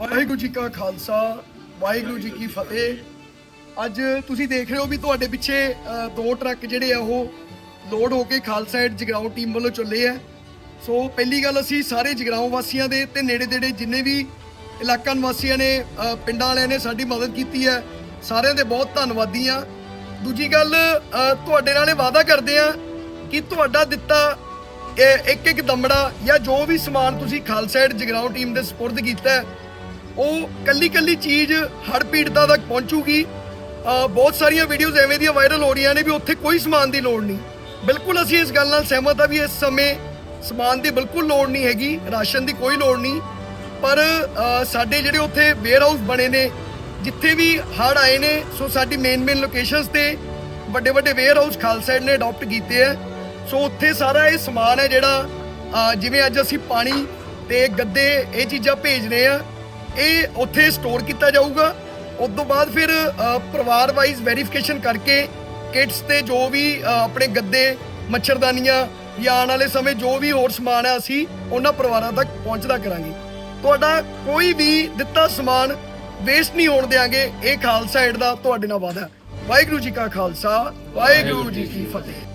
ਵਾਹਿਗੁਰੂ ਜੀ ਕਾ ਖਾਲਸਾ ਵਾਹਿਗੁਰੂ ਜੀ ਕੀ ਫਤਿਹ। ਅੱਜ ਤੁਸੀਂ ਦੇਖ ਰਹੇ ਹੋ ਵੀ ਤੁਹਾਡੇ ਪਿੱਛੇ ਦੋ ਟਰੱਕ ਜਿਹੜੇ ਆ ਉਹ ਲੋਡ ਹੋ ਕੇ ਖਾਲਸਾ ਐਡ ਜਗਰਾਉਂ ਟੀਮ ਵੱਲੋਂ ਚੱਲੇ ਆ। ਸੋ ਪਹਿਲੀ ਗੱਲ ਅਸੀਂ ਸਾਰੇ ਜਗਰਾਉਂ ਵਾਸੀਆਂ ਦੇ ਤੇ ਨੇੜੇ ਦੇੜੇ ਜਿੰਨੇ ਵੀ ਇਲਾਕਾ ਨਿਵਾਸੀਆਂ ਨੇ ਪਿੰਡਾਂ ਵਾਲਿਆਂ ਨੇ ਸਾਡੀ ਮਦਦ ਕੀਤੀ ਹੈ ਸਾਰਿਆਂ ਦੇ ਬਹੁਤ ਧੰਨਵਾਦੀ ਆ ਦੂਜੀ ਗੱਲ ਤੁਹਾਡੇ ਨਾਲ ਇਹ ਵਾਅਦਾ ਕਰਦੇ ਆ ਕਿ ਤੁਹਾਡਾ ਦਿੱਤਾ ਇੱਕ ਇੱਕ ਦਮੜਾ ਜਾਂ ਜੋ ਵੀ ਸਮਾਨ ਤੁਸੀਂ ਖਾਲਸਾ ਐਡ ਜਗਰਾਉਂ ਟੀਮ ਦੇ ਸਪੁਰਦ ਕੀਤਾ ਹੈ, ਉਹ ਕੱਲੀ ਕੱਲੀ ਚੀਜ਼ ਹੜ ਪੀੜਤਾਂ ਤੱਕ ਪਹੁੰਚੂਗੀ। ਬਹੁਤ ਸਾਰੀਆਂ ਵੀਡੀਓਜ਼ ਐਵੇਂ ਦੀਆਂ ਵਾਇਰਲ ਹੋ ਰਹੀਆਂ ਨੇ ਵੀ ਉੱਥੇ ਕੋਈ ਸਮਾਨ ਦੀ ਲੋੜ ਨਹੀਂ। ਬਿਲਕੁਲ ਅਸੀਂ ਇਸ ਗੱਲ ਨਾਲ ਸਹਿਮਤ ਆ ਵੀ ਇਸ ਸਮੇਂ ਸਮਾਨ ਦੀ ਬਿਲਕੁਲ ਲੋੜ ਨਹੀਂ ਹੈਗੀ, ਰਾਸ਼ਨ ਦੀ ਕੋਈ ਲੋੜ ਨਹੀਂ। ਪਰ ਸਾਡੇ ਜਿਹੜੇ ਉੱਥੇ ਵੇਅਰ ਹਾਊਸ ਬਣੇ ਨੇ, ਜਿੱਥੇ ਵੀ ਹੜ ਆਏ ਨੇ, ਸੋ ਸਾਡੀ ਮੇਨ ਮੇਨ ਲੋਕੇਸ਼ਨਸ ਤੇ ਵੱਡੇ ਵੱਡੇ ਵੇਅਰ ਹਾਊਸ ਖਾਲਸਾ ਨੇ ਅਡਾਪਟ ਕੀਤੇ ਆ। ਸੋ ਉੱਥੇ ਸਾਰਾ ਇਹ ਸਮਾਨ ਹੈ ਜਿਹੜਾ ਜਿਵੇਂ ਅੱਜ ਅਸੀਂ ਪਾਣੀ ਤੇ ਗੱਦੇ ਇਹ ਚੀਜ਼ਾਂ ਭੇਜ ਰਹੇ ਆ ਇਹ ਉੱਥੇ ਸਟੋਰ ਕੀਤਾ ਜਾਊਗਾ। ਉਸ ਤੋਂ ਬਾਅਦ ਫਿਰ ਪਰਿਵਾਰ ਵਾਈਜ਼ ਵੈਰੀਫਿਕੇਸ਼ਨ ਕਰਕੇ ਕਿਟਸ ਤੇ ਜੋ ਵੀ ਆਪਣੇ ਗੱਦੇ, ਮੱਛਰਦਾਨੀਆਂ ਜਾਂ ਆਉਣ ਵਾਲੇ ਸਮੇਂ ਜੋ ਵੀ ਹੋਰ ਸਮਾਨ ਹੈ ਅਸੀਂ ਉਹਨਾਂ ਪਰਿਵਾਰਾਂ ਤੱਕ ਪਹੁੰਚਦਾ ਕਰਾਂਗੇ। ਤੁਹਾਡਾ ਕੋਈ ਵੀ ਦਿੱਤਾ ਸਮਾਨ ਵੇਸਟ ਨਹੀਂ ਹੋਣ ਦੇਾਂਗੇ ਇਹ ਖਾਲਸਾ ਏਡ ਦਾ ਤੁਹਾਡੇ ਨਾਲ ਵਾਅਦਾ। ਵਾਹਿਗੁਰੂ ਜੀ ਕਾ ਖਾਲਸਾ, ਵਾਹਿਗੁਰੂ ਜੀ ਕੀ ਫਤਿਹ।